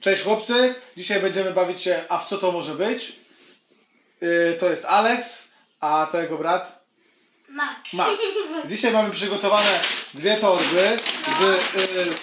Cześć chłopcy, dzisiaj będziemy bawić się, a w co to może być? Yy, to jest Alex, a to jego brat Max. Max. Dzisiaj mamy przygotowane dwie torby z yy,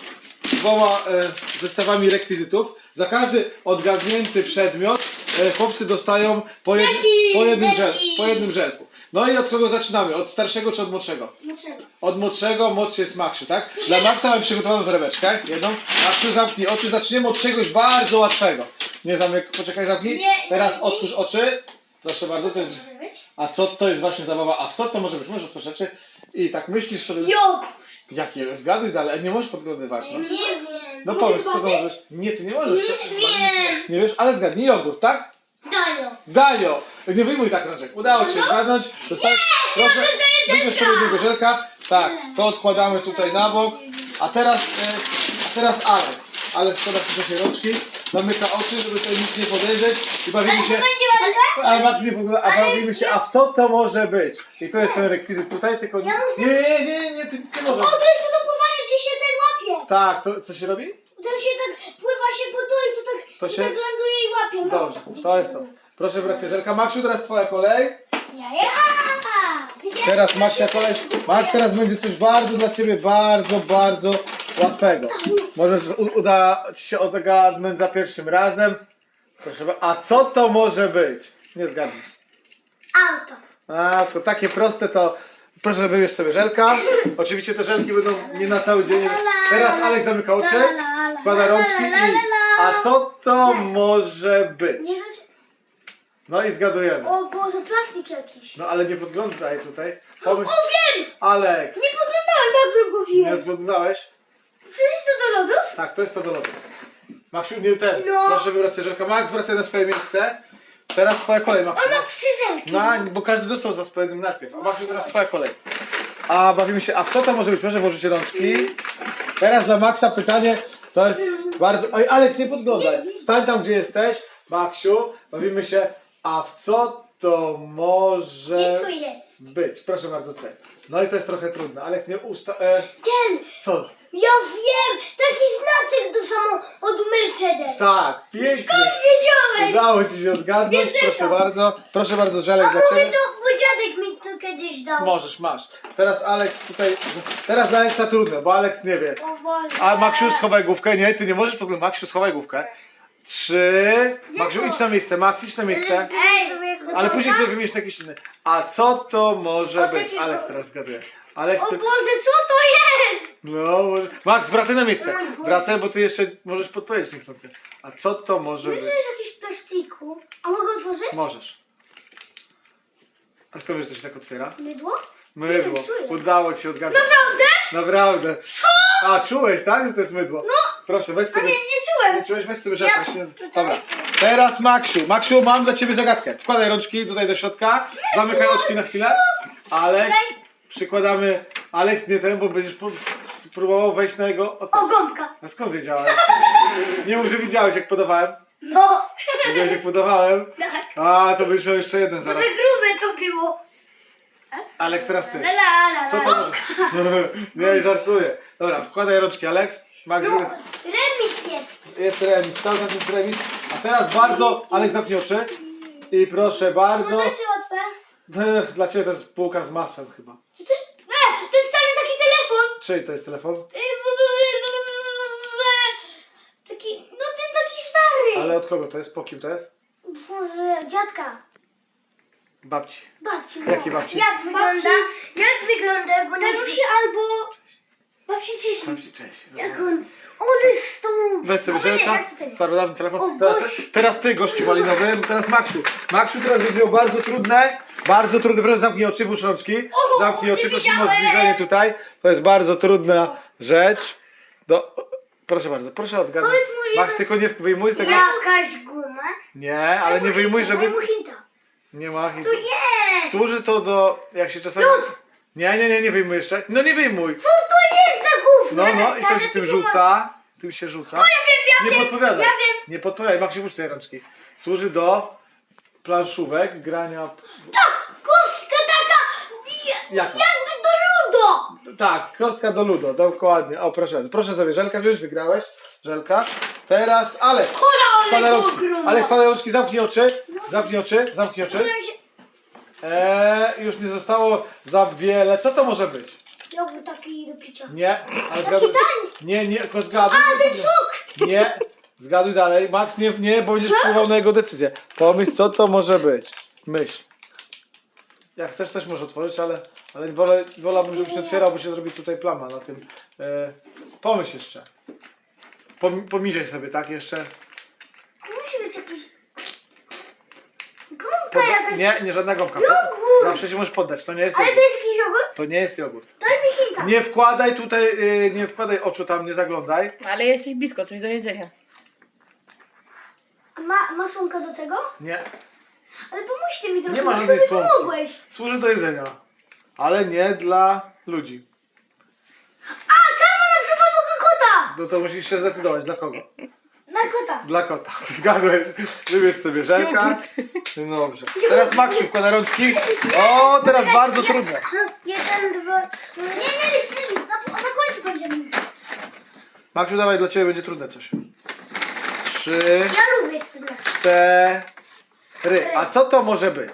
dwoma yy, zestawami rekwizytów. Za każdy odgadnięty przedmiot yy, chłopcy dostają po, jed, po, jednym żel, po jednym żelku. No i od kogo zaczynamy? Od starszego czy od młodszego? Dlaczego? Od młodszego, młodszy jest Maksiu, tak? Dla Maxa mamy przygotowaną torebeczkę, jedną. Maksiu, zamknij oczy, zaczniemy od czegoś bardzo łatwego. Nie zamyk, poczekaj, zamknij. Nie, Teraz otwórz oczy. Proszę bardzo, to jest... Może być? A co to jest właśnie zabawa? A w co to może być? Możesz otworzyć oczy i tak myślisz sobie... Jogurt. Jakie? Zgaduj dalej, nie możesz podglądywać, no. Nie wiem. No powiedz, co to zobaczyć? może... Nie, ty nie możesz. Nie wiem. Nie wiesz, ale zgadnij, jogurt, tak? Dają. Dajo! Nie wyjmuj tak rączek. Udało ci się zgadnąć. Dostałeś, proszę, dostaję wybierz sobie jednego żelka. Tak, to odkładamy tutaj na bok. A teraz, e, a teraz Alex. Alex wkłada w czasie rączki, zamyka oczy, żeby tutaj nic nie podejrzeć i bawimy się... nie podgląda, a bawimy się, a w co to może być? I to jest ten rekwizyt tutaj, tylko... Nie, nie, nie, nie, nie, nic nie O, możesz. to jest to do pływania, gdzie się ten łapie. Tak, to co się robi? Ten się tak pływa się po dół i to tak, To i się- tak ląduje i łapie. No. Dobrze, to jest to. Proszę wracać żelka. Maksiu, teraz twoja kolej. Ja, ja. Teraz Masia kolej. Max, teraz będzie coś bardzo dla ciebie, bardzo, bardzo łatwego. Może u- uda ci się odgadnąć za pierwszym razem. Proszę, a co to może być? Nie zgadniesz. Auto. A, to takie proste to. Proszę wybierz sobie żelka. Oczywiście te żelki będą nie na cały dzień. Teraz Alek zamyka oczy, wkłada rączki i... A co to może być? No i zgadujemy. O Boże, plastik jakiś. No ale nie podglądaj tutaj. O, Pomyśl... wiem! Aleks, Nie podglądałem, tak tylko nie wiem. odglądałeś? Co jest to do lodów? Tak, to jest to do lotu. Maksiu, nie ten. No. Proszę wybrać. Max, wracaj na swoje miejsce. Teraz twoja kolej, Maksiu. Ono scyzelki. Na, bo każdy dostał z was po jednym najpierw. A Maksiu, teraz twoja kolej. A bawimy się, a co to może być? Proszę włożyć rączki. Teraz dla Maxa pytanie, to jest bardzo... Oj, Aleks, nie podglądaj. Stań tam, gdzie jesteś. Maksiu, bawimy się, a w co to może Gdzie jest? być? Proszę bardzo, tutaj. No i to jest trochę trudne. Aleks, nie usta... E, Ten! co? Ja wiem! Taki znacek do samochodu Mercedes. Tak, pięknie. Skąd wiedziałeś? Udało ci się odgadnąć, Wiesz, proszę bardzo. Proszę bardzo, żelek A dla ciebie. to, bo dziadek mi to kiedyś dał. Możesz, masz. Teraz Aleks tutaj. Teraz dla Aleksa trudne, bo Aleks nie wie. O Boże. A Maksiu, schowaj główkę. Nie, ty nie możesz w ogóle. Maksiu, schowaj główkę. Trzy. Maksiu, idź na miejsce. Max, idź na miejsce. Ej, Ale później sobie wymyśl jakiś inny. A co to może O, być? takiego- Aleks teraz zgaduje. Aleks, O. Boże, co to jest? No, może... Max, wracaj na miejsce. Wracaj, bo ty jeszcze możesz podpowiedzieć niechcący. A co to może To być? jest jakiś plastiku. A mogę otworzyć? Możesz. A skąd wiesz, że to się tak otwiera? Mydło? Mydło. Nie wiem, czuję. Udało ci się odgadnąć. Naprawdę? Naprawdę. Co? A, czułeś, tak, że to jest mydło? No. Proszę, weź A sobie. nie, nie czułem. Nie czułeś? Weź sobie Ja- rzepę. się- Dobra. Teraz Maksiu. Maksiu, mam dla ciebie zagadkę. Wkładaj rączki tutaj do środka. Zamykaj oczki na chwilę. Aleks, przykładamy... Aleks, nie ten, bo będziesz po- spróbował wejść na jego... O, tak. O, gąbka. A skąd wiedziałeś? Nie mów, że widziałeś jak podawałem. No. Widziałeś jak podawałem? Tak. A, to będziesz miał jeszcze jeden To zaraz. tak grube to było. Aleks, teraz ty. La la la Co la. to? Nie, żartuję. Dobra, wkładaj rączki, Aleks. Max, No, remis jest. jest remis, cały czas jest remis. A teraz bardzo, Aleks zamknij oczy. I proszę bardzo. Znaczy łatwe. Ech, Dla Ciebie to jest bułka z masłem chyba. Czy to jest... E, to jest wcale taki telefon. Czyj to jest telefon? Taki, no ten taki stary. Ale od kogo to jest? Po kim to jest? Boże, dziadka. Babci. Babci. Jakiej babci? Jak wygląda? Jak wygląda? Bo Danusi albo... Babci Cieśli. Babci, cześć. Jak on... On jest z tą... Weź sobie żelka, starodawny O telefon. Teraz, teraz Ty, gościu malinowy, teraz Maksiu. Maksiu teraz będzie miał bardzo trudne, bardzo trudne, proszę zamknij oczy, włóż rączki. Zamknij oczy, prosimy o zbliżenie tutaj. To jest bardzo trudna rzecz. Do... Proszę bardzo, proszę odgadnąć. Max, tylko nie wyjmuj tego. Jakaś guma. Nie, ale nie wyjmuj, żeby... Hinta. Nie ma. To jest! Służy to do, jak się czasami... Nie, nie, nie, nie wyjmuj jeszcze. No nie wyjmuj. Co to jest za gówno? No, no i Tata, się ty tym rzuca. Tym się rzuca. ja wiem, ja Nie wiem, podpowiadaj. ja wiem. Nie podpowiadaj. Maksiu, włóż te rączki. Służy do planszówek, grania... Tak, kostka taka... Jaka? Jakby do ludo. Tak, kostka do ludo, dokładnie. O, proszę bardzo. Proszę sobie żelka wziąć, wygrałeś. Żelka. Teraz Alek. Kora, Wkładaj ale rączki. ogromna. Alek, wkładaj rączki, zamknij oczy. Zamknij oczy, zamknij oczy. Eee, już nie zostało za wiele. Co to może być? Jogurt taki do picia. Nie, ale zgaduj. tań. Nie, nie, tylko zgaduj. A, ten sok! Nie, zgaduj dalej. Max, nie, nie, bo będziesz wpływał na jego decyzję. Pomyśl, co to może być. Myśl. Jak chcesz, też możesz otworzyć, ale, ale wolę, wolałbym, żebyś nie otwierał, bo się zrobi tutaj plama na tym. E, pomyśl jeszcze. Pom, pomiżej sobie, tak, jeszcze. Musi być jakiś... Gąbka jakaś... Nie, nie, żadna gąbka. Jogurt! Zawsze się możesz poddać, to nie jest Ale to jest jakiś jogurt? To nie jest jogurt. Daj mi hinta. Nie wkładaj tutaj, y, nie wkładaj oczu tam, nie zaglądaj. Ale jesteś blisko, coś do jedzenia. A Ma, masonka do tego? Nie. Ale pomóżcie mi trochę, Nie ma bo żadnej sobie słomki. pomogłeś. Służy do jedzenia. Ale nie dla ludzi. A, karma na przypadku kota! No to musisz się zdecydować, dla kogo? Na kota. Dla kota. Zgadłeś. Wybierz sobie żelka. No Dobrze. Teraz Maksiu wkłada rączki. O, teraz bardzo trudne. Jeden, dwa... Nie, nie, nie, nie. Na, na końcu będziemy. Maksiu, dawaj, dla ciebie będzie trudne coś. Trzy, Ja lubię tyle. cztery. A co to może być?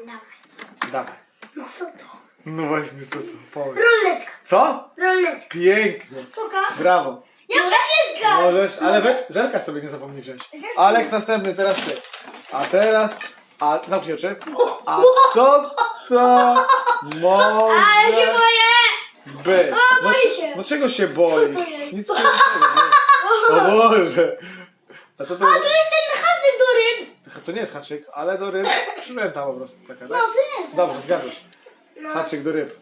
Dawaj. Dawaj. No co to? No właśnie, co to? Powiedz. Ruletka. Co? Ruletka. Pięknie. Poka. Brawo. Jaka pieska? Możesz, ale we, żelka sobie nie zapomnij wziąć. Aleks, następny, teraz ty. A teraz, a zamknij oczy. A co to Ale się może boję. być? O, No, boję się. no czego się boisz? Co to jest? Nic nie O Boże. A co to A tu jest ten haczyk do ryb. To nie jest haczyk, ale do ryb przynęta po prostu taka, tak? No, przynęta. Dobrze, zgadzasz. No. Haczyk do ryb.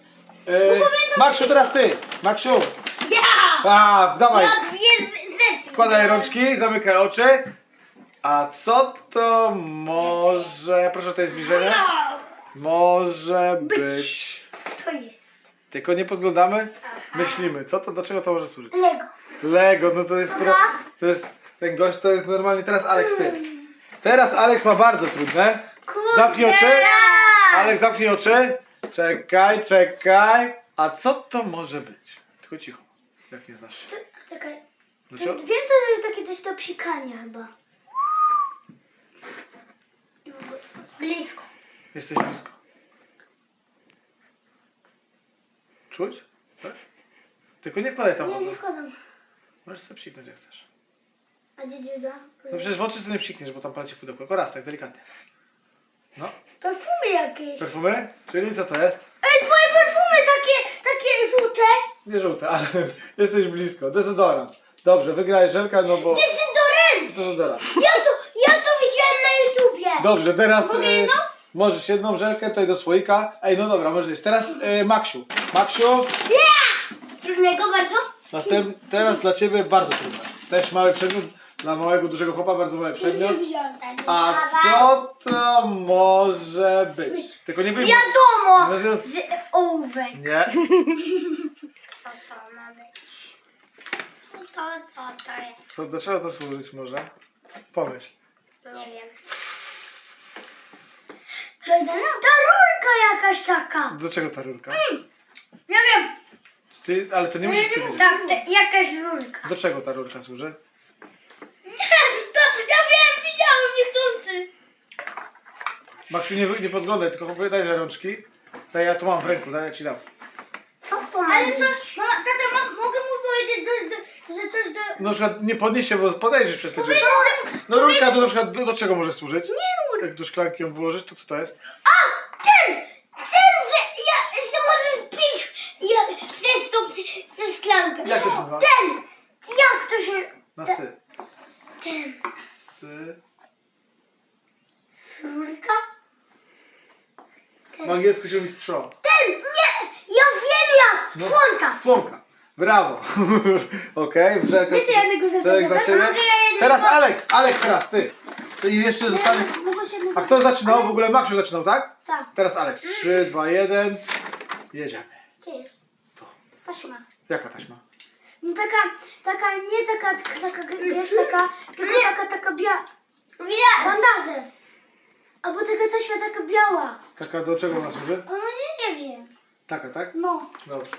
Yy, Maksiu, teraz ty. Maksiu. Ja! A, dawaj. Ja Wkładaj rączki, zamykaj oczy. A co to może... Proszę tutaj zbliżenie. Może być... To jest. Tylko nie podglądamy, myślimy. Co to, do czego to może służyć? Lego. Lego, no to jest... Pro, to jest ten gość to jest normalnie... Teraz Aleks, ty. Teraz Aleks ma bardzo trudne. Zamknij oczy. Aleks, zamknij oczy. Czekaj, czekaj. A co to może być? Tylko cicho. Jak nie znasz. Czekaj. Co? wiem, to jest takie coś do psikania chyba. Blisko. Jesteś blisko. Czuć? Coś? Tylko nie wkładaj tam Nie, nie wkładam. Możesz sobie psiknąć jak chcesz. A gdzie dziuda? No przecież w oczy sobie nie psikniesz, bo tam poleci w pudełko. Tylko raz, tak delikatnie. No. Perfumy jakieś. Perfumy? Czyli co to jest? Ej, twoje perfumy takie, takie żółte. Nie żółte, ale jesteś blisko. Dezodorant. Dobrze, wygrałeś żelka, no bo... Dezodorant. Dezodorant. Ja to, ja to widziałem na YouTubie. Dobrze, teraz... Mogę e, jedną? możesz jedną żelkę tutaj do słoika. Ej, no dobra, możesz jeść. Teraz e, Maksiu. Maksiu, Trudnego bardzo? następ, teraz dla Ciebie bardzo trudne. Też mały przedmiot. Dla małego, dużego chłopa bardzo mały przedmiot. widziałem. A co to może być? Tylko nie wyjmuj. Wiadomo. No to- Z ołówek. Nie. Co to ma być? Co, co to jest? Co, do czego to służyć może? Pomyśl. Nie wiem. Ta rurka jakaś taka. Do czego ta rurka? Ja wiem. Ty, ale to nie musisz ty wiedzieć. Tak, te, jakaś rurka. Do czego ta rurka służy? To, ja wiem, widziałem niechcący. Maksiu, nie, wy- nie podglądaj, tylko daj za rączki. Daj, ja to mam w ręku, daj, ja ci dam. Co to ma Ale co, mama, tata, ma, mogę mu powiedzieć coś, do, że coś do... No na przykład nie podnieś się, bo podejrzysz przez te drzwi. Że... No rurka to na przykład do, do czego może służyć? Nie rurka. Jak do szklanki ją włożysz, to co to jest? A, ten! Ten, że ja się może spić ja, przez tą, ze szklankę. Jak to się nazywa? Ten! Jak to się... Na sy. Ten. sy. Rurka? Po angielsku się mówi straw. Ten! Nie! Ja wiem jak! No. Słonka! Słomka. Brawo. Okej, okay, żelka. Jeszcze jednego żelek dla ciebie. Teraz Alex, Alex teraz ty. Ty I jeszcze zostanie... A kto zaczynał? W ogóle Maksiu zaczynał, tak? Tak. Teraz Alex. 3, 2, 1. Jedziemy. Gdzie jest? Tu. Taśma. Jaka taśma? No taka, taka, nie taka, taka, wiesz, taka, tylko taka, taka biała. Nie! Bandaże. Albo taka taśma taka biała. Taka do czego ona służy? No nie, nie wiem. Taka, tak? No. Dobrze.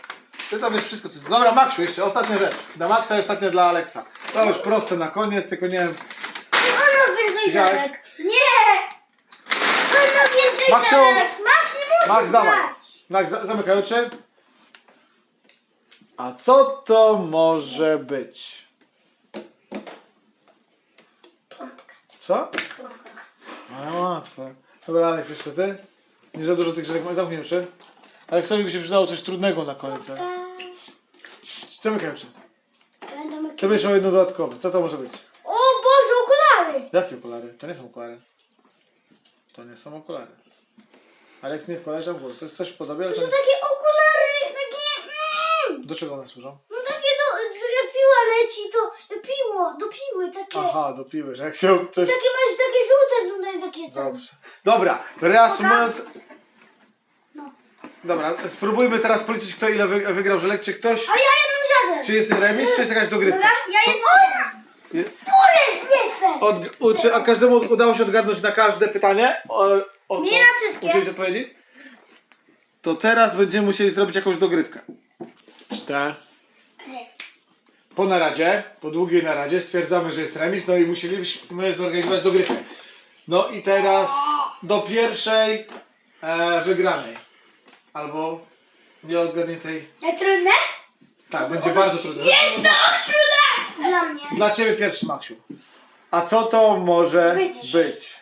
Ty to wiesz wszystko. Co... Dobra, Maksiu, jeszcze ostatnia rzecz. Dla Maxa i ostatnia dla Aleksa. To już proste na koniec, tylko nie wiem. On ma więcej Wziąłeś? Nie! On ma więcej Maksiu! Max nie musi Max, dawaj. za- zamykaj oczy. A co to może być? Co? Ale łatwe. Dobra, Aleks, jeszcze ty? Nie za dużo tych rzeczy. Zamknij oczy. Aleksowi by się przydało coś trudnego na koniec. tak? Oczy. Będę To miał jedno dodatkowe. Co to może być? O Boże, okulary! Jakie okulary? To nie są okulary. To nie są okulary. Aleks, nie wkładaj tam w głowę. To jest coś ale To są takie okulary, takie... Mm, Do czego one służą? no takie to, że piła leci, to piło, do piły, takie... Aha, do piły, że jak się coś... Takie masz takie żółte tutaj, takie co? Dobrze. Dobra, reasumując... No. Dobra, spróbujmy teraz policzyć, kto ile wy, wygrał żelek. Czy ktoś... Ja jedną żadę. Czy jest remis, czy jest jakaś dogrywka? Dobra, ja żadę. To jest nie fair. Od, u, czy, a każdemu udało się odgadnąć na każde pytanie? O, o, Nie na wszystkie. Udzielić odpowiedzi? To teraz będziemy musieli zrobić jakąś dogrywkę. Cztery. Po naradzie, po długiej naradzie stwierdzamy, że jest remis, no i musieliśmy zorganizować dogrywkę. No i teraz do pierwszej e, wygranej. Albo nieodgadniętej. Nie trudne? Tak, będzie bardzo trudne. Jest to trudne! Dla mnie. Dla ciebie pierwszy, Maksiu. A co to może Być. być?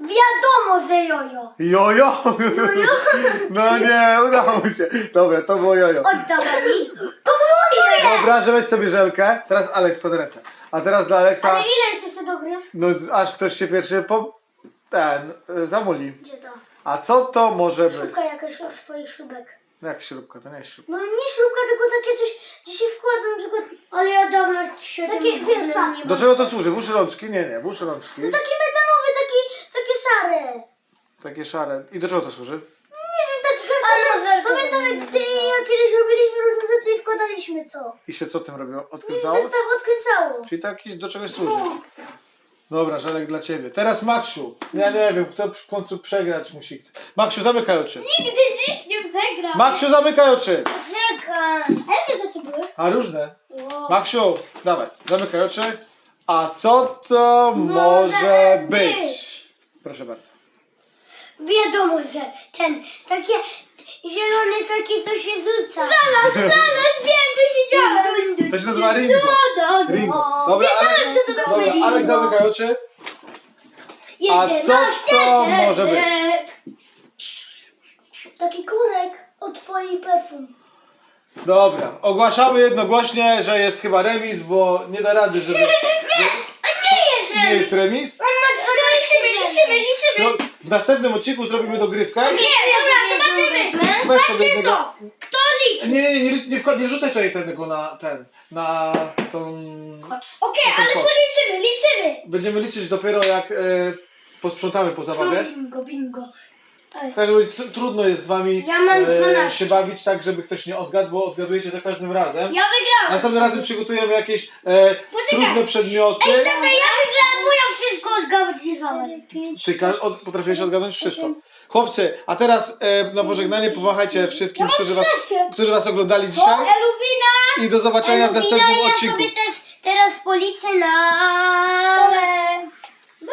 Wiadomo, że jojo. Jojo? No nie, udało mi się. Dobra, to było jojo. Oddawaj mi. To było moje. Dobra, że weź sobie żelkę. Teraz Aleks pod ręce. A teraz dla Aleksa, Ale ile jeszcze jest to dogryw? no aż ktoś się pierwszy po... ten, y, zamuli. Gdzie to? A co to może być? Szubka jakaś od swoich szubek. Jak śrubka, to nie jest śrubka. No nie szlubka, tylko takie coś, gdzie się wkładam, tylko... Ale ja dawno się Takie, wiesz, patrz. Do czego to służy? Włóż rączki? Nie, nie, włóż rączki. Takie metalowe, takie, takie szare. Takie szare. I do czego to służy? Nie wiem, takie rzeczy. Pamiętam jak ty, jak kiedyś robiliśmy różne rzeczy i wkładaliśmy co. I się co tym robiło? Nie, tak Odkręcało? tak odkręcało. Czyli to jakiś do czegoś służy. Dobra, żelek dla ciebie. Teraz Maksiu. Ja nie wiem, kto w końcu przegrać musi. Maksiu, zamykaj oczy. Nigdy nikt nie przegrał. Maksiu, zamykaj oczy. Czekaj. A jakie rzeczy były? A różne. Wow. Maksiu, dawaj, zamykaj oczy. A co to może być? być? Proszę bardzo. Wiadomo, że ten, takie zielone, takie co się rzuca. Zaraz, zaraz, wiem, widziałem. To się nazywa Ringo. Ringo. Dobra, Wiedziałem, Alek, co to dobra, Ringo. Alek, zamykaj oczy. A co 11 to może być? Taki korek od twojej perfum. Dobra, ogłaszamy jednogłośnie, że jest chyba remis, bo nie da rady, żeby... Nie, nie jest Nie jest remis. On ma to liczymy, liczymy, liczymy. No, w następnym odcinku zrobimy dogrywkę. Nie, dobra, zobaczymy. Weź sobie Patrzcie jednego- to. Kto liczy? Nie, nie, nie, nie, nie, wkład- nie rzucaj tutaj tego na ten, na tą... Okej, ale kod. policzymy, liczymy. Będziemy liczyć dopiero jak e, posprzątamy po zabawę. Bingo, bingo. W każdym razie tr- trudno jest z wami Ja mam e, 12. się bawić tak, żeby ktoś nie odgadł, bo odgadujecie za każdym razem. Ja wygrałam. Następnym razem przygotujemy jakieś e, trudne przedmioty. Ej, tato, ja wygrałam, bo ja wszystko odgadywałem. Ty ka- od, potrafiłeś odgadnąć wszystko. Chłopcy, a teraz e, na pożegnanie pomachajcie wszystkim, którzy was, którzy was oglądali dzisiaj. Eluwina! I do zobaczenia w następnym ja odcinku. sobie też teraz policzę na... Stole.